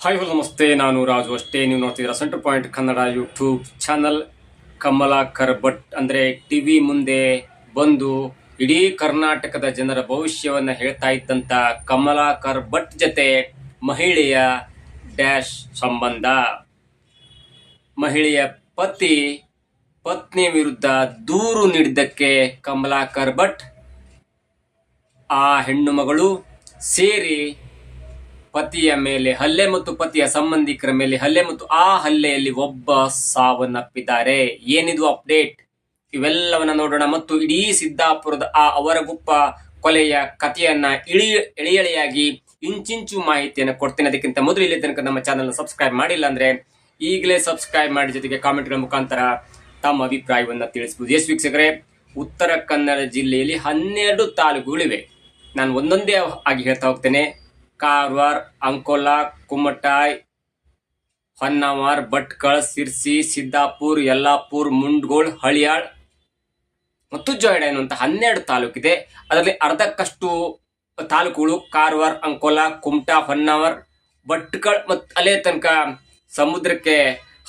Hi hello ನಮಸ್ತೆ. ನಾನು ರಾಜು ಅಷ್ಟೇ. ನೀವು ನೋಡ್ತಿದ್ದೀರಾ centre point Kannada YouTube channel Kamalakar Bhat ಅಂದರೆ ಟಿ ವಿ ಮುಂದೆ ಬಂದು ಇಡೀ ಕರ್ನಾಟಕದ ಜನರ ಭವಿಷ್ಯವನ್ನು ಹೇಳ್ತಾ ಇದ್ದಂಥ ಕಮಲಾಕರ್ ಭಟ್ ಜೊತೆ ಮಹಿಳೆಯ ಡ್ಯಾಶ್ ಸಂಬಂಧ. ಮಹಿಳೆಯ ಪತಿ, ಪತ್ನಿ ವಿರುದ್ಧ ದೂರು ನೀಡಿದ್ದಕ್ಕೆ ಕಮಲಾಕರ್ ಭಟ್ ಆ ಹೆಣ್ಣು ಮಗಳು ಸೇರಿ ಪತಿಯ ಮೇಲೆ ಹಲ್ಲೆ ಮತ್ತು ಪತಿಯ ಸಂಬಂಧಿಕರ ಮೇಲೆ ಹಲ್ಲೆ ಮತ್ತು ಆ ಹಲ್ಲೆಯಲ್ಲಿ ಒಬ್ಬ ಸಾವನ್ನಪ್ಪಿದ್ದಾರೆ. ಏನಿದು ಅಪ್ಡೇಟ್? ಇವೆಲ್ಲವನ್ನ ನೋಡೋಣ ಮತ್ತು ಇಡೀ ಸಿದ್ದಾಪುರದ ಆ ಅವರಗುಪ್ಪ ಕೊಲೆಯ ಕಥೆಯನ್ನ ಇಳಿ ಎಳೆಯಳೆಯಾಗಿ ಇಂಚಿಂಚು ಮಾಹಿತಿಯನ್ನು ಕೊಡ್ತೇನೆ. ಅದಕ್ಕಿಂತ ಮೊದಲು ಇಲ್ಲಿ ತನಕ ನಮ್ಮ ಚಾನಲ್ ಸಬ್ಸ್ಕ್ರೈಬ್ ಮಾಡಿಲ್ಲ ಅಂದ್ರೆ ಈಗಲೇ ಸಬ್ಸ್ಕ್ರೈಬ್ ಮಾಡಿ ಜೊತೆಗೆ ಕಾಮೆಂಟ್ಗಳ ಮುಖಾಂತರ ತಮ್ಮ ಅಭಿಪ್ರಾಯವನ್ನ ತಿಳಿಸಬಹುದು ಎಸ್ ವೀಕ್ಷಕರೇ, ಉತ್ತರ ಕನ್ನಡ ಜಿಲ್ಲೆಯಲ್ಲಿ ಹನ್ನೆರಡು ತಾಲೂಕುಗಳಿವೆ. ನಾನು ಒಂದೊಂದೇ ಆಗಿ ಹೇಳ್ತಾ ಹೋಗ್ತೇನೆ. ಕಾರವಾರ, ಅಂಕೋಲಾ ಕುಮಟಾಯ್ ಹೊನ್ನಾವರ್, ಭಟ್ಕಳ, ಸಿರ್ಸಿ, ಸಿದ್ದಾಪುರ್, ಯಲ್ಲಾಪುರ್, ಮುಂಡ್ಗೋಳ್, ಹಳಿಯಾಳ್ ಮತ್ತು ಜೊಯ್ಡಾ ಅಂತ ಹನ್ನೆರಡು ತಾಲೂಕಿದೆ ಅದರಲ್ಲಿ ಅರ್ಧಕ್ಕಷ್ಟು ತಾಲೂಕುಗಳು ಕಾರವಾರ, ಅಂಕೋಲಾ, ಕುಮಟಾ, ಹೊನ್ನಾವರ್, ಭಟ್ಕಳ್ ಮತ್ತು ಅಲ್ಲೇ ತನಕ ಸಮುದ್ರಕ್ಕೆ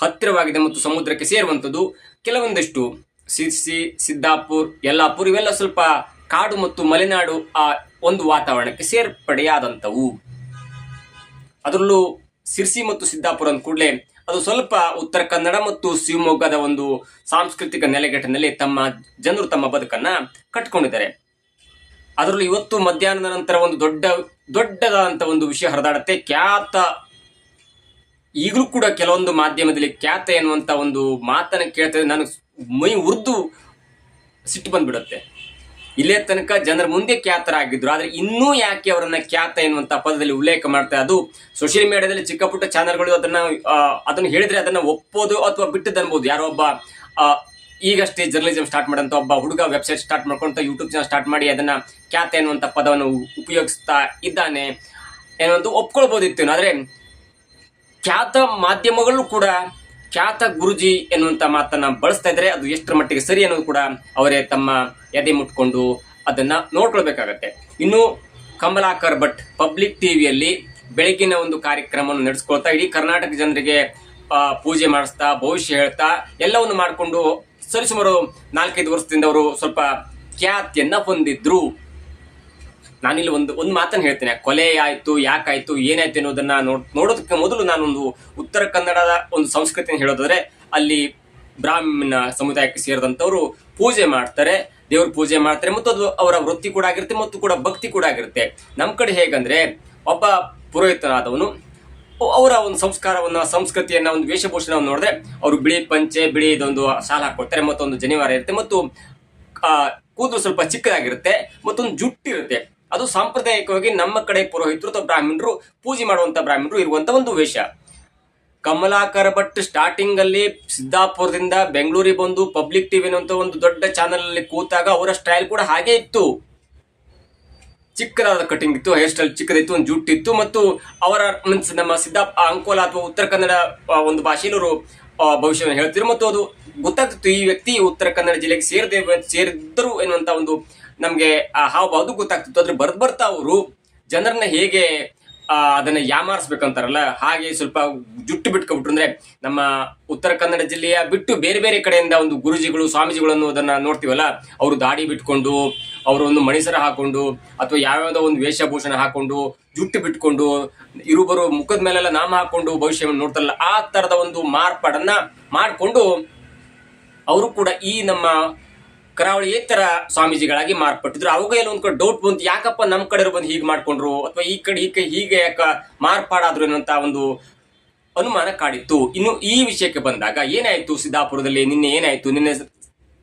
ಹತ್ತಿರವಾಗಿದೆ ಮತ್ತು ಸಮುದ್ರಕ್ಕೆ ಸೇರುವಂಥದ್ದು. ಕೆಲವೊಂದಿಷ್ಟು ಸಿರ್ಸಿ, ಸಿದ್ದಾಪುರ್, ಯಲ್ಲಾಪುರ್ ಇವೆಲ್ಲ ಸ್ವಲ್ಪ ಕಾಡು ಮತ್ತು ಮಲೆನಾಡು ಆ ಒಂದು ವಾತಾವರಣಕ್ಕೆ ಸೇರ್ಪಡೆಯಾದಂಥವು. ಅದರಲ್ಲೂ ಸಿರ್ಸಿ ಮತ್ತು ಸಿದ್ದಾಪುರ ಅಂದ ಕೂಡಲೇ ಅದು ಸ್ವಲ್ಪ ಉತ್ತರ ಕನ್ನಡ ಮತ್ತು ಶಿವಮೊಗ್ಗದ ಒಂದು ಸಾಂಸ್ಕೃತಿಕ ನೆಲೆಗಟ್ಟಿನಲ್ಲಿ ತಮ್ಮ ಜನರು ತಮ್ಮ ಬದುಕನ್ನ ಕಟ್ಕೊಂಡಿದ್ದಾರೆ. ಅದರಲ್ಲೂ ಇವತ್ತು ಮಧ್ಯಾಹ್ನದ ನಂತರ ಒಂದು ದೊಡ್ಡ, ದೊಡ್ಡದಾದಂಥ ಒಂದು ವಿಷಯ ಹರಿದಾಡುತ್ತೆ. ಖ್ಯಾತ, ಈಗಲೂ ಕೂಡ ಕೆಲವೊಂದು ಮಾಧ್ಯಮದಲ್ಲಿ ಖ್ಯಾತ ಎನ್ನುವಂಥ ಒಂದು ಮಾತನ್ನು ಕೇಳ್ತಾ ನನಗೆ ಮೈ ಉರ್ದು ಸಿಟ್ಟು ಬಂದ್ಬಿಡುತ್ತೆ. ಇಲ್ಲೇ ತನಕ ಜನರ ಮುಂದೆ ಖ್ಯಾತರಾಗಿದ್ರು. ಆದ್ರೆ ಇನ್ನೂ ಯಾಕೆ ಅವರನ್ನ ಖ್ಯಾತ ಎನ್ನುವಂಥ ಪದದಲ್ಲಿ ಉಲ್ಲೇಖ ಮಾಡ್ತಾರೆ ಅದು ಸೋಷಿಯಲ್ ಮೀಡಿಯಾದಲ್ಲಿ ಚಿಕ್ಕ ಪುಟ್ಟ ಚಾನಲ್ಗಳು ಅದನ್ನ ಅದನ್ನು ಹೇಳಿದ್ರೆ ಅದನ್ನ ಒಪ್ಪೋದು ಅಥವಾ ಬಿಟ್ಟದ್ದು ಅನ್ಬೋದು. ಯಾರೋ ಒಬ್ಬ ಈಗಷ್ಟೇ ಜರ್ನಲಿಸಮ್ ಸ್ಟಾರ್ಟ್ ಮಾಡಂತ ಒಬ್ಬ ಹುಡುಗ ವೆಬ್ಸೈಟ್ ಸ್ಟಾರ್ಟ್ ಮಾಡ್ಕೊಂತ ಯೂಟ್ಯೂಬ್ ಚಾನಲ್ ಸ್ಟಾರ್ಟ್ ಮಾಡಿ ಅದನ್ನ ಖ್ಯಾತ ಎನ್ನುವಂಥ ಪದವನ್ನು ಉಪಯೋಗಿಸ್ತಾ ಇದ್ದಾನೆ ಎನ್ನುವಂತ ಒಪ್ಕೊಳ್ಬೋದಿತ್ತು. ಆದ್ರೆ ಖ್ಯಾತ ಮಾಧ್ಯಮಗಳು ಕೂಡ ಖ್ಯಾತ ಗುರುಜಿ ಎನ್ನುವಂಥ ಮಾತನ್ನ ಬಳಸ್ತಾ ಇದ್ರೆ ಅದು ಎಷ್ಟರ ಮಟ್ಟಿಗೆ ಸರಿ ಅನ್ನೋದು ಕೂಡ ಅವರೇ ತಮ್ಮ ಎದೆ ಮುಟ್ಕೊಂಡು ಅದನ್ನ ನೋಡ್ಕೊಳ್ಬೇಕಾಗತ್ತೆ. ಇನ್ನು ಕಮಲಾಕರ್ ಭಟ್ ಪಬ್ಲಿಕ್ ಟಿವಿಯಲ್ಲಿ ಬೆಳಗಿನ ಒಂದು ಕಾರ್ಯಕ್ರಮವನ್ನು ನಡೆಸ್ಕೊಳ್ತಾ ಇಡೀ ಕರ್ನಾಟಕ ಜನರಿಗೆ ಪೂಜೆ ಮಾಡಿಸ್ತಾ, ಭವಿಷ್ಯ ಹೇಳ್ತಾ ಎಲ್ಲವನ್ನು ಮಾಡಿಕೊಂಡು ಸರಿಸುಮಾರು ನಾಲ್ಕೈದು ವರ್ಷದಿಂದ ಅವರು ಸ್ವಲ್ಪ ಖ್ಯಾತಿಯನ್ನ ಹೊಂದಿದ್ರು. ನಾನಿಲ್ಲಿ ಒಂದು ಒಂದು ಮಾತನ್ನು ಹೇಳ್ತೇನೆ. ಕೊಲೆ ಆಯ್ತು ಯಾಕಾಯಿತು ಏನಾಯ್ತು ಅನ್ನೋದನ್ನ ನೋಡ್ ನೋಡೋದಕ್ಕೆ ಮೊದಲು ನಾನೊಂದು ಉತ್ತರ ಕನ್ನಡದ ಒಂದು ಸಂಸ್ಕೃತಿಯನ್ನು ಹೇಳೋದಾದ್ರೆ, ಅಲ್ಲಿ ಬ್ರಾಹ್ಮಣ ಸಮುದಾಯಕ್ಕೆ ಸೇರಿದಂಥವರು ಪೂಜೆ ಮಾಡ್ತಾರೆ. ದೇವ್ರ ಪೂಜೆ ಮಾಡ್ತಾರೆ ಮತ್ತು ಅದು ಅವರ ವೃತ್ತಿ ಕೂಡ ಆಗಿರುತ್ತೆ ಮತ್ತು ಕೂಡ ಭಕ್ತಿ ಕೂಡ ಆಗಿರುತ್ತೆ. ನಮ್ಮ ಕಡೆ ಹೇಗಂದ್ರೆ, ಒಬ್ಬ ಪುರೋಹಿತನಾದವನು ಅವರ ಒಂದು ಸಂಸ್ಕಾರವನ್ನ, ಸಂಸ್ಕೃತಿಯನ್ನ, ಒಂದು ವೇಷಭೂಷಣವನ್ನು ನೋಡಿದ್ರೆ, ಅವರು ಬಿಳಿ ಪಂಚೆ, ಬಿಳಿ ಇದೊಂದು ಸಾಲ ಹಾಕೊಡ್ತಾರೆ ಮತ್ತೊಂದು ಜನಿವಾರ ಇರುತ್ತೆ ಮತ್ತು ಕೂದಲು ಸ್ವಲ್ಪ ಚಿಕ್ಕದಾಗಿರುತ್ತೆ ಮತ್ತೊಂದು ಜುಟ್ಟಿರುತ್ತೆ. ಅದು ಸಾಂಪ್ರದಾಯಿಕವಾಗಿ ನಮ್ಮ ಕಡೆ ಪುರೋಹಿತರು ಬ್ರಾಹ್ಮಣರು ಪೂಜೆ ಮಾಡುವಂತ ಬ್ರಾಹ್ಮಣರು ಇರುವಂತ ಒಂದು ವೇಷ. ಕಮಲಾಕರ ಭಟ್ ಸ್ಟಾರ್ಟಿಂಗ್ ಅಲ್ಲಿ ಸಿದ್ದಾಪುರದಿಂದ ಬೆಂಗಳೂರಿಗೆ ಬಂದು ಪಬ್ಲಿಕ್ ಟಿವಿ ಅನ್ನುವಂತ ಒಂದು ದೊಡ್ಡ ಚಾನೆಲ್ ಅಲ್ಲಿ ಕೂತಾಗ ಅವರ ಸ್ಟೈಲ್ ಕೂಡ ಹಾಗೆ ಇತ್ತು. ಚಿಕ್ಕದಾದ ಕಟಿಂಗ್ ಇತ್ತು ಹೇರ್ ಸ್ಟೈಲ್ ಚಿಕ್ಕದಿತ್ತು, ಒಂದು ಜುಟ್ಟಿತ್ತು ಮತ್ತು ಅವರ ಮೀನ್ಸ್ ನಮ್ಮ ಸಿದ್ದಾ ಅಂಕೋಲ ಅಥವಾ ಉತ್ತರ ಕನ್ನಡ ಒಂದು ಭಾಷೆಯಲ್ಲಿ ಅವರು ಭವಿಷ್ಯವನ್ನು ಹೇಳ್ತಿದ್ರು ಮತ್ತು ಅದು ಗೊತ್ತಾಗ್ತಿತ್ತು ಈ ವ್ಯಕ್ತಿ ಉತ್ತರ ಕನ್ನಡ ಜಿಲ್ಲೆಗೆ ಸೇರಿದೆ, ಸೇರಿದ್ದರು ಎನ್ನುವಂತ ಒಂದು ನಮಗೆ, ಆ ಹಾವಭಾವದು ಗೊತ್ತಾಗ್ತಿತ್ತು. ಆದ್ರೆ ಬರ್ದ್ ಬರ್ತಾ ಅವರು ಜನರನ್ನ ಹೇಗೆ ಅದನ್ನ ಯಾಮಾರಿಸ್ಬೇಕಂತಾರಲ್ಲ, ಹಾಗೆ ಸ್ವಲ್ಪ ಜುಟ್ಟು ಬಿಟ್ಕೊಬಿಟ್ರು. ಅಂದ್ರೆ ನಮ್ಮ ಉತ್ತರ ಕನ್ನಡ ಜಿಲ್ಲೆಯ ಬಿಟ್ಟು ಬೇರೆ ಬೇರೆ ಕಡೆಯಿಂದ ಒಂದು ಗುರುಜಿಗಳು ಸ್ವಾಮೀಜಿಗಳು ಅನ್ನೋದನ್ನ ನೋಡ್ತೀವಲ್ಲ, ಅವರು ದಾಡಿ ಬಿಟ್ಕೊಂಡು, ಅವರು ಒಂದು ಮಣಿಸರ ಹಾಕೊಂಡು, ಅಥವಾ ಯಾವ್ಯಾವುದೋ ಒಂದು ವೇಷಭೂಷಣ ಹಾಕೊಂಡು, ಜುಟ್ಟು ಬಿಟ್ಕೊಂಡು, ಇರುಬರು ಮುಖದ ಮೇಲೆಲ್ಲ ನಾಮ ಹಾಕೊಂಡು ಭವಿಷ್ಯವನ್ನು ನೋಡ್ತಾರಲ್ಲ, ಆ ತರದ ಒಂದು ಮಾರ್ಪಾಡನ್ನ ಮಾಡಿಕೊಂಡು, ಅವರು ಕೂಡ ಈ ನಮ್ಮ ಕರಾವಳಿಯೇತರ ಸ್ವಾಮೀಜಿಗಳಾಗಿ ಮಾರ್ಪಟ್ಟಿದ್ರು. ಅವಾಗ ಎಲ್ಲ ಒಂದ್ ಕಡೆ ಡೌಟ್ ಬಂತು. ಯಾಕಪ್ಪ ನಮ್ಮ ಕಡೆ ಬಂದು ಹೀಗೆ ಮಾಡ್ಕೊಂಡ್ರು? ಅಥವಾ ಈ ಕಡೆ ಈ ಕಡೆ ಹೀಗೆ ಯಾಕ ಮಾರ್ಪಾಡಾದ್ರು ಅನ್ನೋಂತ ಒಂದು ಅನುಮಾನ ಕಾಡಿತ್ತು. ಇನ್ನು ಈ ವಿಷಯಕ್ಕೆ ಬಂದಾಗ ಏನಾಯ್ತು ಸಿದ್ದಾಪುರದಲ್ಲಿ? ನಿನ್ನೆ ಏನಾಯ್ತು? ನಿನ್ನೆ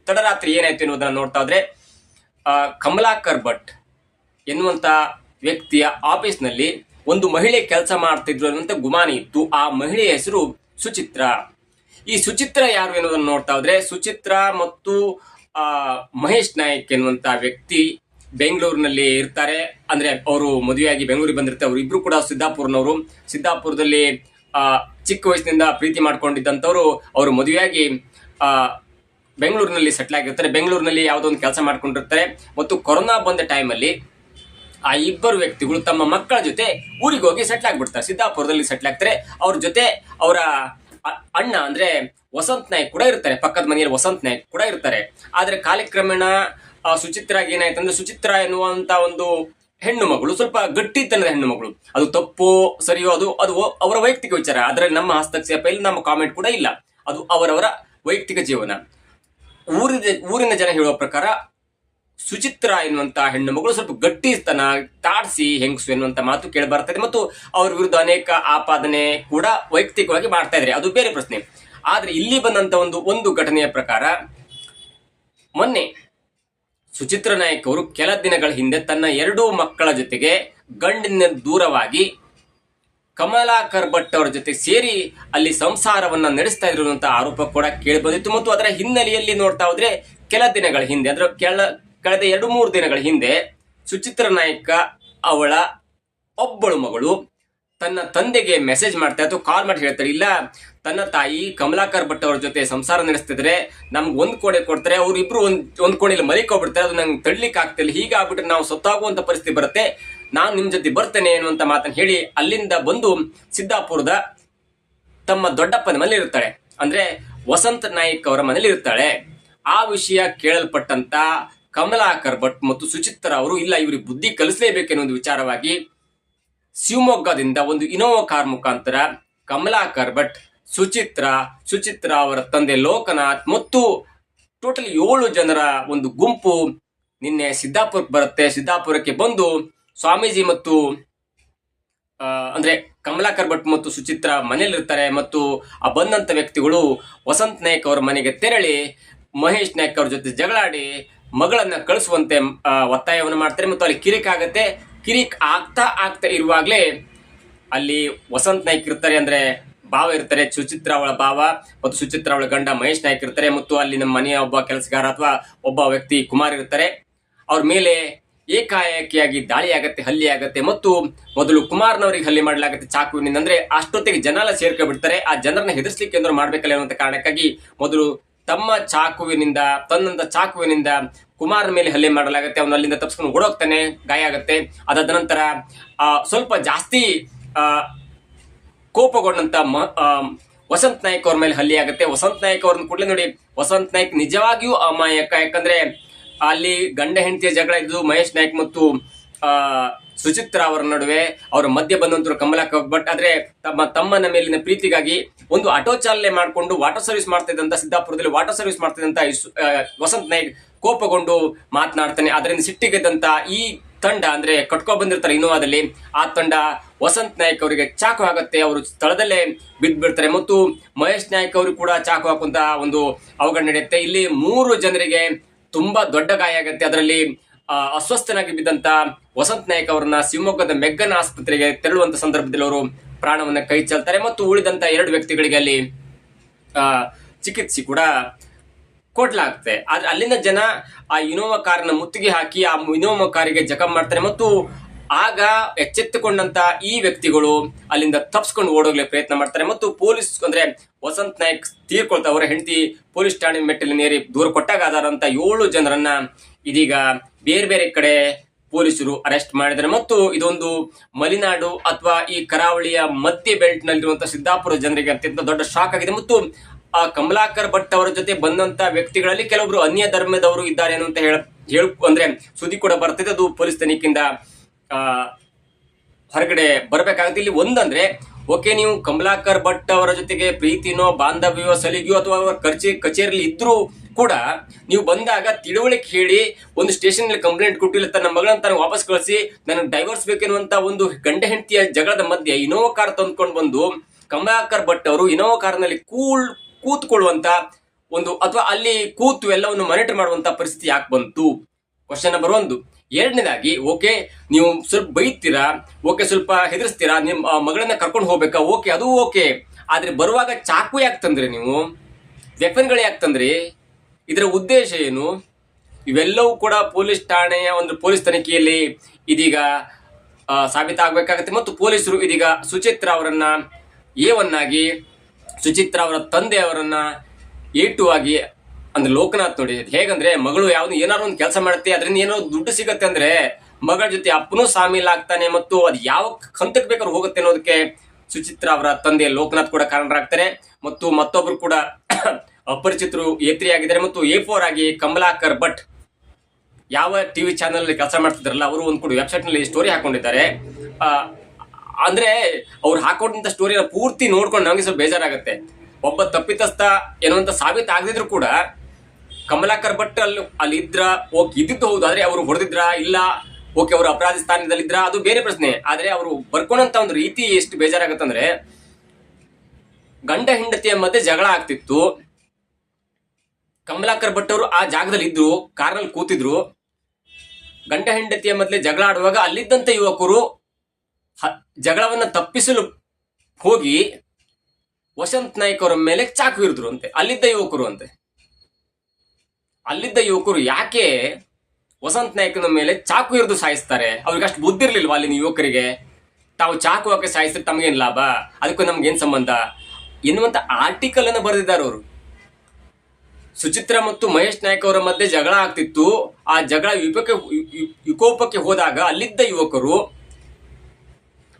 ತಡರಾತ್ರಿ ಏನಾಯ್ತು ಎನ್ನುವುದನ್ನ ನೋಡ್ತಾ ಹೋದ್ರೆ ಆ, ಕಮಲಾಕರ್ ಭಟ್ ಎನ್ನುವಂತ ವ್ಯಕ್ತಿಯ ಆಫೀಸ್ನಲ್ಲಿ ಒಂದು ಮಹಿಳೆ ಕೆಲಸ ಮಾಡ್ತಿದ್ರು ಅನ್ನುವಂತ ಗುಮಾನಿ ಇತ್ತು. ಆ ಮಹಿಳೆಯ ಹೆಸರು ಸುಚಿತ್ರ. ಈ ಸುಚಿತ್ರ ಯಾರು ಎನ್ನುವುದನ್ನು ನೋಡ್ತಾ ಹೋದ್ರೆ ಸುಚಿತ್ರ ಮತ್ತು ಆ, ಮಹೇಶ್ ನಾಯಕ್ ಎನ್ನುವಂತ ವ್ಯಕ್ತಿ ಬೆಂಗಳೂರಿನಲ್ಲಿ ಇರ್ತಾರೆ. ಅಂದ್ರೆ ಅವರು ಮದುವೆಯಾಗಿ ಬೆಂಗಳೂರಿಗೆ ಬಂದಿರ್ತಾರೆ. ಅವರು ಇಬ್ರು ಕೂಡ ಸಿದ್ದಾಪುರ್ನವರು. ಸಿದ್ದಾಪುರದಲ್ಲಿ ಚಿಕ್ಕ ವಯಸ್ಸಿನಿಂದ ಪ್ರೀತಿ ಮಾಡ್ಕೊಂಡಿದ್ದಂಥವ್ರು ಅವರು ಮದುವೆಯಾಗಿ ಬೆಂಗಳೂರಿನಲ್ಲಿ ಸೆಟ್ಲ್ ಆಗಿರ್ತಾರೆ. ಬೆಂಗಳೂರಿನಲ್ಲಿ ಯಾವುದೋ ಒಂದು ಕೆಲಸ ಮಾಡ್ಕೊಂಡಿರ್ತಾರೆ. ಮತ್ತು ಕೊರೋನಾ ಬಂದ ಟೈಮಲ್ಲಿ ಆ ಇಬ್ಬರು ವ್ಯಕ್ತಿಗಳು ತಮ್ಮ ಮಕ್ಕಳ ಜೊತೆ ಊರಿಗೆ ಹೋಗಿ ಸೆಟ್ಲ್ ಆಗ್ಬಿಡ್ತಾರೆ. ಸಿದ್ದಾಪುರದಲ್ಲಿ ಸೆಟ್ಲ್ ಆಗ್ತಾರೆ. ಅವ್ರ ಜೊತೆ ಅವರ ಅಣ್ಣ ಅಂದ್ರೆ ವಸಂತ್ ನಾಯ್ಕ್ ಕೂಡ ಇರ್ತಾರೆ, ಪಕ್ಕದ ಮನೆಯಲ್ಲಿ ವಸಂತ್ ನಾಯ್ಕ್ ಕೂಡ ಇರ್ತಾರೆ. ಆದ್ರೆ ಕಾಲಕ್ರಮೇಣ ಸುಚಿತ್ರಾಗಿ ಏನಾಯ್ತಂದ್ರೆ ಸುಚಿತ್ರ ಎನ್ನುವಂತ ಒಂದು ಹೆಣ್ಣು ಮಗಳು, ಸ್ವಲ್ಪ ಗಟ್ಟಿತನದ ಹೆಣ್ಣು ಮಗಳು. ಅದು ತಪ್ಪು, ಸರಿಯೋ, ಅದು ಅದು ಅವರ ವೈಯಕ್ತಿಕ ವಿಚಾರ. ಅದರಲ್ಲಿ ನಮ್ಮ ಹಸ್ತಕ್ಷೇಪ ಇಲ್ಲಿ ನಮ್ಮ ಕಾಮೆಂಟ್ ಕೂಡ ಇಲ್ಲ. ಅದು ಅವರವರ ವೈಯಕ್ತಿಕ ಜೀವನ. ಊರಿನ ಊರಿನ ಜನ ಹೇಳುವ ಪ್ರಕಾರ, ಸುಚಿತ್ರ ಎನ್ನುವಂತ ಹೆಣ್ಣು ಮಗಳು ಸ್ವಲ್ಪ ಗಟ್ಟಿತನ, ತಾಡ್ಸಿ ಹೆಂಗಸು ಎನ್ನುವಂತ ಮಾತು ಕೇಳಿ ಬರ್ತದೆ ಮತ್ತು ಅವ್ರ ವಿರುದ್ಧ ಅನೇಕ ಆಪಾದನೆ ಕೂಡ ವೈಯಕ್ತಿಕವಾಗಿ ಮಾಡ್ತಾ ಇದ್ದಾರೆ. ಅದು ಬೇರೆ ಪ್ರಶ್ನೆ. ಆದ್ರೆ ಇಲ್ಲಿ ಬಂದಂತ ಒಂದು ಒಂದು ಘಟನೆಯ ಪ್ರಕಾರ ಮೊನ್ನೆ ಸುಚಿತ್ರ ನಾಯಕ್ ಅವರು ಕೆಲ ದಿನಗಳ ಹಿಂದೆ ತನ್ನ ಎರಡೂ ಮಕ್ಕಳ ಜೊತೆಗೆ ಗಂಡಿನ ದೂರವಾಗಿ ಕಮಲಾಕರ್ ಭಟ್ ಅವರ ಜೊತೆ ಸೇರಿ ಅಲ್ಲಿ ಸಂಸಾರವನ್ನ ನಡೆಸ್ತಾ ಇರುವಂಥ ಆರೋಪ ಕೂಡ ಕೇಳಿಬಂದಿತ್ತು. ಮತ್ತು ಅದರ ಹಿನ್ನೆಲೆಯಲ್ಲಿ ನೋಡ್ತಾ ಹೋದ್ರೆ ಕೆಲ ದಿನಗಳ ಹಿಂದೆ, ಅಂದ್ರೆ ಕೆಳ ಕಳೆದ ಎರಡು ಮೂರು ದಿನಗಳ ಹಿಂದೆ ಸುಚಿತ್ರ ನಾಯಕ ಅವಳ ಒಬ್ಬಳು ಮಗಳು ತನ್ನ ತಂದೆಗೆ ಮೆಸೇಜ್ ಮಾಡ್ತಾ ಅಥವಾ ಕಾಲ್ ಮಾಡಿ ಹೇಳ್ತಾರೆ, ಇಲ್ಲ, ತನ್ನ ತಾಯಿ ಕಮಲಾಕರ್ ಭಟ್ ಅವ್ರ ಜೊತೆ ಸಂಸಾರ ನಡೆಸ್ತಿದ್ರೆ ನಮ್ಗೆ ಒಂದ್ ಕೋಣೆ ಕೊಡ್ತಾರೆ ಅವ್ರು ಇಬ್ರು ಒಂದ್ ಒಂದ್ ಕೋಣೆಯಲ್ಲಿ ಮಲಿಕೋಗ್ಬಿಡ್ತಾರೆ ಅದು ನಂಗೆ ತಳ್ಳಿಕ್ ಆಗ್ತಿಲ್ಲ ಹೀಗಾಗ್ಬಿಟ್ರೆ ನಾವು ಸೊತ್ತಾಗುವಂತ ಪರಿಸ್ಥಿತಿ ಬರುತ್ತೆ, ನಾನು ನಿಮ್ ಜೊತೆ ಬರ್ತೇನೆ ಅನ್ನುವಂತ ಮಾತನ್ನು ಹೇಳಿ ಅಲ್ಲಿಂದ ಬಂದು ಸಿದ್ದಾಪುರದ ತಮ್ಮ ದೊಡ್ಡಪ್ಪನ ಮನೇಲಿ ಇರ್ತಾಳೆ ಅಂದ್ರೆ ವಸಂತ ನಾಯ್ಕ್ ಅವರ ಮನೇಲಿ ಇರ್ತಾಳೆ ಆ ವಿಷಯ ಕೇಳಲ್ಪಟ್ಟಂತ ಕಮಲಾಕರ್ ಭಟ್ ಮತ್ತು ಸುಚಿತ್ರ ಅವರು, ಇಲ್ಲ, ಇವ್ರಿಗೆ ಬುದ್ಧಿ ಕಲಿಸಲೇಬೇಕೆನ್ನುವ ವಿಚಾರವಾಗಿ ಶಿವಮೊಗ್ಗದಿಂದ ಒಂದು ಇನೋವಾ ಕಾರ್ ಮುಖಾಂತರ ಕಮಲಾಕರ್ ಭಟ್ ಸುಚಿತ್ರ ಸುಚಿತ್ರ ಅವರ ತಂದೆ ಲೋಕನಾಥ್ ಮತ್ತು ಟೋಟಲ್ ಏಳು ಜನರ ಒಂದು ಗುಂಪು ನಿನ್ನೆ ಸಿದ್ದಾಪುರಕ್ಕೆ ಬರುತ್ತೆ. ಸಿದ್ದಾಪುರಕ್ಕೆ ಬಂದು ಸ್ವಾಮೀಜಿ ಮತ್ತು ಅಂದ್ರೆ ಕಮಲಾಕರ್ ಭಟ್ ಮತ್ತು ಸುಚಿತ್ರ ಮನೆಯಲ್ಲಿರ್ತಾರೆ ಮತ್ತು ಆ ಬಂದಂತ ವ್ಯಕ್ತಿಗಳು ವಸಂತ್ ನಾಯ್ಕ್ ಅವರ ಮನೆಗೆ ತೆರಳಿ ಮಹೇಶ್ ನಾಯ್ಕ್ ಅವ್ರ ಜೊತೆ ಜಗಳಾಡಿ ಮಗಳನ್ನ ಕಳಿಸುವಂತೆ ಒತ್ತಾಯವನ್ನು ಮಾಡ್ತಾರೆ ಮತ್ತು ಅಲ್ಲಿ ಕಿರಿಕ್ ಆಗತ್ತೆ ಕಿರಿಕ್ ಆಗ್ತಾ ಆಗ್ತಾ ಇರುವಾಗ್ಲೇ ಅಲ್ಲಿ ವಸಂತ್ ನಾಯ್ಕ್ ಇರ್ತಾರೆ ಅಂದ್ರೆ ಭಾವ ಇರ್ತಾರೆ. ಸುಚಿತ್ರ ಅವಳ ಭಾವ ಮತ್ತು ಸುಚಿತ್ರ ಅವಳ ಗಂಡ ಮಹೇಶ್ ನಾಯ್ಕ್ ಇರ್ತಾರೆ ಮತ್ತು ಅಲ್ಲಿ ನಮ್ಮ ಮನೆಯ ಒಬ್ಬ ಕೆಲಸಗಾರ ಅಥವಾ ಒಬ್ಬ ವ್ಯಕ್ತಿ ಕುಮಾರ್ ಇರ್ತಾರೆ. ಅವ್ರ ಮೇಲೆ ಏಕಾಏಕಿಯಾಗಿ ದಾಳಿ ಆಗತ್ತೆ, ಹಲ್ಲಿ ಆಗತ್ತೆ ಮತ್ತು ಮೊದಲು ಕುಮಾರ್ನವರಿಗೆ ಹಲ್ಲಿ ಮಾಡಲಾಗುತ್ತೆ ಚಾಕುವಿನಿಂದ ಅಂದ್ರೆ ಅಷ್ಟೊತ್ತಿಗೆ ಜನ ಸೇರ್ಕೊಂಡ್ಬಿಡ್ತಾರೆ. ಆ ಜನರನ್ನ ಹೆದರ್ಸ್ಲಿಕ್ಕೆ ಅಂದ್ರೆ ಮಾಡ್ಬೇಕಲ್ಲ ಅನ್ನೋ ಕಾರಣಕ್ಕಾಗಿ ಮೊದಲು ತಮ್ಮ ಚಾಕುವಿನಿಂದ ತನ್ನಂತ ಚಾಕುವಿನಿಂದ ಕುಮಾರ್ ಮೇಲೆ ಹಲ್ಲೆ ಮಾಡಲಾಗುತ್ತೆ, ಅವನು ಅಲ್ಲಿಂದ ತಪ್ಪಿಸ್ಕೊಂಡು ಓಡೋಗ್ತಾನೆ, ಗಾಯ ಆಗುತ್ತೆ. ಅದಾದ ನಂತರ ಸ್ವಲ್ಪ ಜಾಸ್ತಿ ಕೋಪಗೊಂಡಂತ ವಸಂತ್ ನಾಯ್ಕ್ ಅವ್ರ ಮೇಲೆ ಹಲ್ಲಿ ಆಗುತ್ತೆ. ವಸಂತ್ ನಾಯ್ಕ ಅವ್ರನ್ನ ಕೂಡಲೇ ನೋಡಿ, ವಸಂತ್ ನಾಯ್ಕ್ ನಿಜವಾಗಿಯೂ ಅಮಾಯಕ. ಯಾಕಂದ್ರೆ, ಅಲ್ಲಿ ಗಂಡ ಹೆಂಡತಿಯ ಜಗಳ ಇದ್ದು ಮಹೇಶ್ ನಾಯ್ಕ್ ಮತ್ತು ಸುಚಿತ್ರ ಅವರ ನಡುವೆ ಅವರ ಮಧ್ಯೆ ಬಂದಂತರು ಕಮಲಾ ಬಟ್ ಆದ್ರೆ ತಮ್ಮ ತಮ್ಮನ ಮೇಲಿನ ಪ್ರೀತಿಗಾಗಿ ಒಂದು ಆಟೋ ಚಾಲನೆ ಮಾಡಿಕೊಂಡು ವಾಟರ್ ಸರ್ವಿಸ್ ಮಾಡ್ತಿದ್ದಂತ ಸಿದ್ದಾಪುರದಲ್ಲಿ ವಾಟರ್ ಸರ್ವಿಸ್ ಮಾಡ್ತಿದ್ದಂತ ಈ ವಸಂತ್ ನಾಯ್ಕ್ ಕೋಪಗೊಂಡು ಮಾತನಾಡ್ತಾನೆ. ಅದರಿಂದ ಸಿಟ್ಟಿಗೆದ್ದಂತ ಈ ತಂಡ ಅಂದ್ರೆ ಕಟ್ಕೊ ಬಂದಿರ್ತಾರೆ ಇನೋವಾದಲ್ಲಿ. ಆ ತಂಡ ವಸಂತ್ ನಾಯ್ಕ್ ಅವರಿಗೆ ಚಾಕು ಆಗುತ್ತೆ ಅವರು ಸ್ಥಳದಲ್ಲೇ ಬಿದ್ದು ಬಿಡ್ತಾರೆ ಮತ್ತು ಮಹೇಶ್ ನಾಯ್ಕ್ ಅವರು ಕೂಡ ಚಾಕು ಹಾಕುವಂತ ಒಂದು ಅವಘಡ ನಡೆಯುತ್ತೆ. ಇಲ್ಲಿ ಮೂರು ಜನರಿಗೆ ತುಂಬಾ ದೊಡ್ಡ ಗಾಯ ಆಗುತ್ತೆ. ಅದರಲ್ಲಿ ಅಸ್ವಸ್ಥನಾಗಿ ಬಿದ್ದಂತ ವಸಂತ್ ನಾಯ್ಕ ಅವರನ್ನ ಶಿವಮೊಗ್ಗದ ಮೆಗ್ಗನ ಆಸ್ಪತ್ರೆಗೆ ತೆರಳುವಂತ ಸಂದರ್ಭದಲ್ಲಿ ಅವರು ಪ್ರಾಣವನ್ನ ಕೈ ಚೆಲ್ತಾರೆ ಮತ್ತು ಉಳಿದಂತ ಎರಡು ವ್ಯಕ್ತಿಗಳಿಗೆ ಅಲ್ಲಿ ಚಿಕಿತ್ಸೆ ಕೂಡ ಕೊಡ್ಲಾಗ್ತದೆ. ಆದ್ರೆ ಅಲ್ಲಿನ ಜನ ಆ ಇನೋವಾ ಕಾರನ್ನ ಮುತ್ತಿಗೆ ಹಾಕಿ ಆ ಇನೋವಾ ಕಾರಿಗೆ ಜಖಂ ಮಾಡ್ತಾರೆ ಮತ್ತು ಆಗ ಎಚ್ಚೆತ್ತುಕೊಂಡಂತ ಈ ವ್ಯಕ್ತಿಗಳು ಅಲ್ಲಿಂದ ತಪ್ಸ್ಕೊಂಡು ಓಡೋಗ್ಲಿ ಪ್ರಯತ್ನ ಮಾಡ್ತಾರೆ ಮತ್ತು ಪೊಲೀಸ್ ಅಂದ್ರೆ ವಸಂತ್ ನಾಯ್ಕ್ ತೀರ್ಕೊಳ್ತಾ ಅವರ ಹೆಂಡತಿ ಪೊಲೀಸ್ ಠಾಣೆ ಮೆಟ್ಟಲಿನೇರಿ ದೂರ ಕೊಟ್ಟಾಗ ಆಧಾರಂತ ಏಳು ಜನರನ್ನ ಇದೀಗ ಬೇರೆ ಬೇರೆ ಕಡೆ ಪೊಲೀಸರು ಅರೆಸ್ಟ್ ಮಾಡಿದ್ದಾರೆ. ಮತ್ತು ಇದೊಂದು ಮಲೆನಾಡು ಅಥವಾ ಈ ಕರಾವಳಿಯ ಮಧ್ಯ ಬೆಲ್ಟ್ ನಲ್ಲಿರುವಂತಹ ಸಿದ್ದಾಪುರ ಜನರಿಗೆ ಅತ್ಯಂತ ದೊಡ್ಡ ಶಾಕ್ ಆಗಿದೆ. ಮತ್ತು, ಆ, ಕಮಲಾಕರ್ ಭಟ್ ಅವರ ಜೊತೆ ಬಂದಂತ ವ್ಯಕ್ತಿಗಳಲ್ಲಿ ಕೆಲವೊಬ್ರು ಅನ್ಯ ಧರ್ಮದವರು ಇದ್ದಾರೆ ಅನ್ನುವಂತ ಹೇಳ ಹೇಳ, ಅಂದ್ರೆ ಸುದ್ದಿ ಕೂಡ ಬರ್ತಿದೆ. ಅದು ಪೊಲೀಸ್ ತನಿಖೆಯಿಂದ ಹೊರಗಡೆ ಬರಬೇಕಾಗುತ್ತೆ. ಇಲ್ಲಿ ಒಂದಂದ್ರೆ ಓಕೆ, ನೀವು ಕಮಲಾಕರ್ ಭಟ್ ಅವರ ಜೊತೆಗೆ ಪ್ರೀತಿನೋ ಬಾಂಧವ್ಯೋ ಸಲಿಗೆಯೋ ಅಥವಾ ಅವರ ಖರ್ಚೆ ಕಚೇರಿಯಲ್ಲಿ ಇದ್ರೂ ಕೂಡ ನೀವು ಬಂದಾಗ ತಿಳುವಳಿಕೆ ಹೇಳಿ, ಒಂದು ಸ್ಟೇಷನ್ ಕಂಪ್ಲೇಂಟ್ ಕೊಟ್ಟಿಲ್ಲ, ತನ್ನ ಮಗಳನ್ನ ತಾನು ವಾಪಸ್ ಕಳಿಸಿ, ನನಗೆ ಡೈವರ್ಸ್ ಬೇಕೆನ್ನುವಂತ ಒಂದು ಗಂಡ ಹೆಂಡತಿಯ ಜಗಳದ ಮಧ್ಯೆ ಇನೋವಾ ಕಾರ್ ತಂದ್ಕೊಂಡು ಬಂದು ಕಮಲಾಕರ್ ಭಟ್ ಅವರು ಇನೋವಾ ಕಾರ್ನಲ್ಲಿ ಕೂಳ್ ಕೂತ್ಕೊಳ್ಳುವಂತ ಒಂದು ಅಥವಾ ಅಲ್ಲಿ ಕೂತು ಎಲ್ಲವನ್ನು ಮಾನಿಟರ್ ಮಾಡುವಂತ ಪರಿಸ್ಥಿತಿ ಯಾಕೆ ಬಂತು? ಕ್ವಶನ್ ನಂಬರ್ ಒಂದು. ಎರಡನೇದಾಗಿ, ಓಕೆ, ನೀವು ಸ್ವಲ್ಪ ಬೈತೀರಾ, ಓಕೆ, ಸ್ವಲ್ಪ ಹೆದರ್ಸ್ತೀರಾ ನಿಮ್ಮ ಮಗಳನ್ನ ಕರ್ಕೊಂಡು ಹೋಗ್ಬೇಕಾ, ಓಕೆ, ಅದು ಓಕೆ. ಆದ್ರೆ ಬರುವಾಗ ಚಾಕು ಯಾಕೆ ತಂದ್ರಿ ನೀವು? ವೆಪನ್ಗಳು ಯಾಕೆ ತಂದ್ರಿ? ಇದರ ಉದ್ದೇಶ ಏನು? ಇವೆಲ್ಲವೂ ಕೂಡ ಪೊಲೀಸ್ ಠಾಣೆಯ ಒಂದು ಪೊಲೀಸ್ ತನಿಖೆಯಲ್ಲಿ ಇದೀಗ ಸಾಬೀತಾಗಬೇಕಾಗತ್ತೆ. ಮತ್ತು ಪೊಲೀಸರು ಇದೀಗ ಸುಚಿತ್ರ ಅವರನ್ನ ಏವನ್ನಾಗಿ ಸುಚಿತ್ರ ಅವರ ತಂದೆ ಅವರನ್ನ ಏಟು ಆಗಿ ಅಂದ್ರೆ ಲೋಕನಾಥ್ ನೋಡಿ ಹೇಗಂದ್ರೆ ಮಗಳು ಯಾವ್ದು ಏನಾದ್ರು ಒಂದು ಕೆಲಸ ಮಾಡುತ್ತೆ, ಅದರಿಂದ ಏನೋ ದುಡ್ಡು ಸಿಗತ್ತೆ ಅಂದ್ರೆ ಮಗಳ ಜೊತೆ ಅಪ್ಪನೂ ಸಾಮೀಲಾಗ್ತಾನೆ ಮತ್ತು ಅದು ಯಾವ ಹಂತಕ್ಕೆ ಬೇಕಾದ್ರೂ ಹೋಗುತ್ತೆ ಅನ್ನೋದಕ್ಕೆ ಸುಚಿತ್ರ ಅವರ ತಂದೆ ಲೋಕನಾಥ್ ಕೂಡ ಕಾರಣರಾಗ್ತಾರೆ. ಮತ್ತು ಮತ್ತೊಬ್ರು ಕೂಡ ಅಪರಿಚಿತರು ತ್ರೀ ಆಗಿದ್ದಾರೆ ಮತ್ತು ಎ ಫೋರ್ ಆಗಿ ಕಮಲಾಕರ್ ಭಟ್ ಯಾವ ಟಿವಿ ಚಾನೆಲ್ ಕೆಲಸ ಮಾಡ್ತಿದ್ರಲ್ಲ, ಅವರು ಒಂದು ಕೂಡ ವೆಬ್ಸೈಟ್ನಲ್ಲಿ ಸ್ಟೋರಿ ಹಾಕೊಂಡಿದ್ದಾರೆ. ಅಂದ್ರೆ ಅವ್ರು ಹಾಕೊಂಡಂತ ಸ್ಟೋರಿನ ಪೂರ್ತಿ ನೋಡ್ಕೊಂಡು ನಮಗೆ ಸ್ವಲ್ಪ ಬೇಜಾರಾಗುತ್ತೆ. ಒಬ್ಬ ತಪ್ಪಿತಸ್ಥ ಏನೋ ಅಂತ ಸಾಬೀತಾಗದಿದ್ರು ಕೂಡ ಕಮಲಾಕರ್ ಭಟ್ ಅಲ್ಲಿ ಅಲ್ಲಿ ಇದ್ರ ಓಕೆ, ಇದ್ದಿದ್ದು ಹೌದು. ಆದ್ರೆ ಅವರು ಹೊಡೆದಿದ್ರ? ಇಲ್ಲ. ಓಕೆ, ಅವರು ಅಪರಾಧಿ ಸ್ಥಾನದಲ್ಲಿದ್ರ? ಅದು ಬೇರೆ ಪ್ರಶ್ನೆ. ಆದ್ರೆ ಅವರು ಬರ್ಕೊಂಡಂತ ಒಂದು ರೀತಿ ಎಷ್ಟು ಬೇಜಾರಾಗತ್ತಂದ್ರೆ, ಗಂಡ ಹೆಂಡತಿಯ ಮಧ್ಯೆ ಜಗಳ ಆಗ್ತಿತ್ತು. ಕಮಲಾಕರ್ ಭಟ್ ಅವರು ಆ ಜಾಗದಲ್ಲಿ ಇದ್ರು ಕಾರ್ನಲ್ಲಿ ಕೂತಿದ್ರು. ಗಂಡ ಹೆಂಡತಿಯ ಮೊದಲೇ ಜಗಳ ಆಡುವಾಗ ಅಲ್ಲಿದ್ದಂತ ಯುವಕರು ಜಗಳವನ್ನ ತಪ್ಪಿಸಲು ಹೋಗಿ ವಸಂತ್ ನಾಯ್ಕ್ ಅವರ ಮೇಲೆ ಚಾಕು ಇರಿದ್ರು ಅಂತೆ. ಅಲ್ಲಿದ್ದ ಯುವಕರು ಅಂತೆ. ಅಲ್ಲಿದ್ದ ಯುವಕರು ಯಾಕೆ ವಸಂತ ನಾಯಕನ ಮೇಲೆ ಚಾಕು ಇರಿದು ಸಾಯಿಸ್ತಾರೆ? ಅವ್ರಿಗೆ ಅಷ್ಟು ಬುದ್ಧಿ ಇರಲಿಲ್ವಾ ಅಲ್ಲಿನ ಯುವಕರಿಗೆ? ತಾವು ಚಾಕು ಹಾಕಿ ಸಾಯಿಸಿದ್ರೆ ತಮಗೇನ್ ಲಾಭ? ಅದಕ್ಕೂ ನಮ್ಗೇನ್ ಸಂಬಂಧ? ಎನ್ನುವಂತ ಆರ್ಟಿಕಲ್ ಅನ್ನು ಬರೆದಿದ್ದಾರೆ ಅವರು. ಸುಚಿತ್ರ ಮತ್ತು ಮಹೇಶ್ ನಾಯ್ಕ ಅವರ ಮಧ್ಯೆ ಜಗಳ ಆಗ್ತಿತ್ತು. ಆ ಜಗಳ ವಿಪಕ್ಕೆ ವಿಕೋಪಕ್ಕೆ ಹೋದಾಗ ಅಲ್ಲಿದ್ದ ಯುವಕರು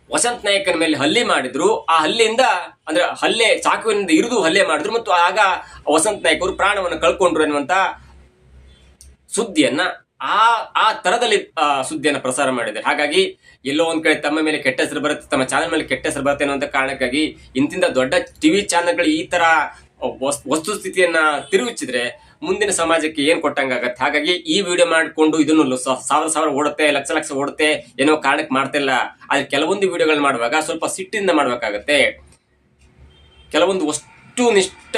ವಸಂತ ನಾಯಕನ ಮೇಲೆ ಹಲ್ಲೆ ಮಾಡಿದ್ರು. ಆ ಹಲ್ಲಿಯಿಂದ ಅಂದ್ರೆ ಹಲ್ಲೆ ಚಾಕುವಿನಿಂದ ಇರಿದು ಹಲ್ಲೆ ಮಾಡಿದ್ರು ಮತ್ತು ಆಗ ವಸಂತ್ ನಾಯ್ಕ ಅವರು ಪ್ರಾಣವನ್ನು ಕಳ್ಕೊಂಡ್ರು ಎನ್ನುವಂತ ಸುದ್ದಿಯನ್ನ ಆ ಆ ತರದಲ್ಲಿ ಸುದ್ದಿಯನ್ನ ಪ್ರಸಾರ ಮಾಡಿದ್ದಾರೆ ಹಾಗಾಗಿ ಎಲ್ಲೋ ಒಂದ್ ಕಡೆ ತಮ್ಮ ಮೇಲೆ ಕೆಟ್ಟ ಹೆಸರು ಬರುತ್ತೆ, ತಮ್ಮ ಚಾನೆಲ್ ಮೇಲೆ ಕೆಟ್ಟ ಹೆಸರು ಬರುತ್ತೆ ಅನ್ನುವಂತ ಕಾರಣಕ್ಕಾಗಿ ಇಂತಿಂತ ದೊಡ್ಡ ಟಿವಿ ಚಾನೆಲ್ಗಳು ಈ ತರ ವಸ್- ವಸ್ತುಸ್ಥಿತಿಯನ್ನ ತಿರುಗಿಸಿದ್ರೆ ಮುಂದಿನ ಸಮಾಜಕ್ಕೆ ಏನ್ ಕೊಟ್ಟಂಗಾಗತ್ತೆ ಹಾಗಾಗಿ ಈ ವಿಡಿಯೋ ಮಾಡಿಕೊಂಡು ಇದನ್ನು ಸಾವಿರ ಸಾವಿರ ಓಡುತ್ತೆ, ಲಕ್ಷ ಲಕ್ಷ ಓಡುತ್ತೆ ಏನೋ ಕಾರಣಕ್ಕೆ ಮಾಡ್ತಿಲ್ಲ ಆದ್ರೆ ಕೆಲವೊಂದು ವಿಡಿಯೋಗಳನ್ನ ಮಾಡುವಾಗ ಸ್ವಲ್ಪ ಸಿಟ್ಟಿಂದ ಮಾಡ್ಬೇಕಾಗತ್ತೆ. ಕೆಲವೊಂದು ವಸ್ತು ನಿಷ್ಠ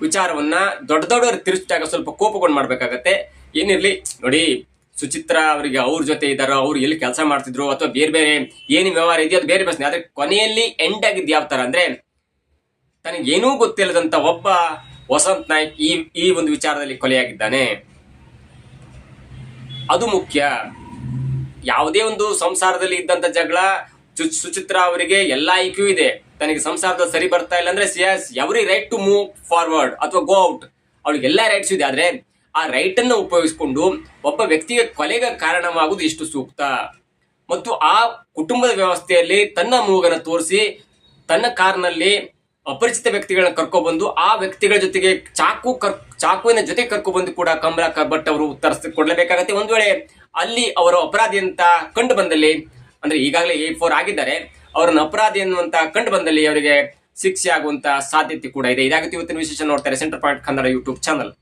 ವಿಚಾರವನ್ನ ದೊಡ್ಡ ದೊಡ್ಡವ್ರು ತಿರುಚಿದಾಗ ಸ್ವಲ್ಪ ಕೋಪಗೊಂಡು ಮಾಡ್ಬೇಕಾಗತ್ತೆ. ಏನಿರ್ಲಿ, ನೋಡಿ, ಸುಚಿತ್ರ ಅವರಿಗೆ ಅವ್ರ ಜೊತೆ ಇದ್ದಾರೋ ಅವ್ರು ಎಲ್ಲಿ ಕೆಲಸ ಮಾಡ್ತಿದ್ರು, ಅಥವಾ ಬೇರೆ ಬೇರೆ ಏನು ವ್ಯವಹಾರ ಇದೆಯೋ ಅದು ಬೇರೆ ಪ್ರಶ್ನೆ. ಆದ್ರೆ ಕೊನೆಯಲ್ಲಿ ಎಂಡ್ ಆಗಿದ್ದು ಯಾವ ತರ ಅಂದ್ರೆ, ತನಗೇನೂ ಗೊತ್ತಿಲ್ಲದಂತ ಒಬ್ಬ ವಸಂತ್ ನಾಯ್ಕ್ ಈ ಈ ಒಂದು ವಿಚಾರದಲ್ಲಿ ಕೊಲೆಯಾಗಿದ್ದಾನೆ. ಅದು ಮುಖ್ಯ. ಯಾವುದೇ ಒಂದು ಸಂಸಾರದಲ್ಲಿ ಇದ್ದಂತ ಜಗಳ ಸುಚಿತ್ರಾ ಅವರಿಗೆ ಎಲ್ಲಾ ಐಕ್ಯೂ ಇದೆ. ತನಗೆ ಸಂಸಾರದ ಸರಿ ಬರ್ತಾ ಇಲ್ಲ ಅಂದ್ರೆ has every right to move forward ಅಥವಾ ಗೋ ಔಟ್. ಅವಳಿಗೆ ಎಲ್ಲಾ ರೈಟ್ಸ್ ಇದೆ, ಆದ್ರೆ ಆ ರೈಟ್ ಅನ್ನು ಉಪಯೋಗಿಸಿಕೊಂಡು ಒಬ್ಬ ವ್ಯಕ್ತಿಗೆ ಕೊಲೆಗೆ ಕಾರಣವಾಗುವುದು ಎಷ್ಟು ಸೂಕ್ತ. ಮತ್ತು ಆ ಕುಟುಂಬದ ವ್ಯವಸ್ಥೆಯಲ್ಲಿ ತನ್ನ ಮೂಗನ ತೋರಿಸಿ, ತನ್ನ ಕಾರ್ನಲ್ಲಿ ಅಪರಿಚಿತ ವ್ಯಕ್ತಿಗಳನ್ನ ಕರ್ಕೊಬಂದು, ಆ ವ್ಯಕ್ತಿಗಳ ಜೊತೆಗೆ ಚಾಕು ಕರ್, ಚಾಕುವಿನ ಜೊತೆ ಕರ್ಕೊಬಂದು ಕೂಡ ಕಮಲಾ ಭಟ್ ಅವರು ಉತ್ತರಿಸಿ ಕೊಡಲೇಬೇಕಾಗತ್ತೆ ಒಂದು ವೇಳೆ ಅಲ್ಲಿ ಅವರ ಅಪರಾಧಿ ಅಂತ ಕಂಡು ಬಂದಲ್ಲಿ, ಅಂದ್ರೆ ಈಗಾಗಲೇ ಎ ಫೋರ್ ಆಗಿದ್ದಾರೆ ಅವರನ್ನ ಅಪರಾಧಿ ಎನ್ನುವಂತಹ ಕಂಡು ಬಂದಲ್ಲಿ ಅವರಿಗೆ ಶಿಕ್ಷೆ ಆಗುವಂತ ಸಾಧ್ಯತೆ ಕೂಡ ಇದೆ. ಇದಾಗುತ್ತೆ ಇವತ್ತಿನ ವಿಶೇಷ ನೋಡ್ತಾರೆ centre point Kannada YouTube channel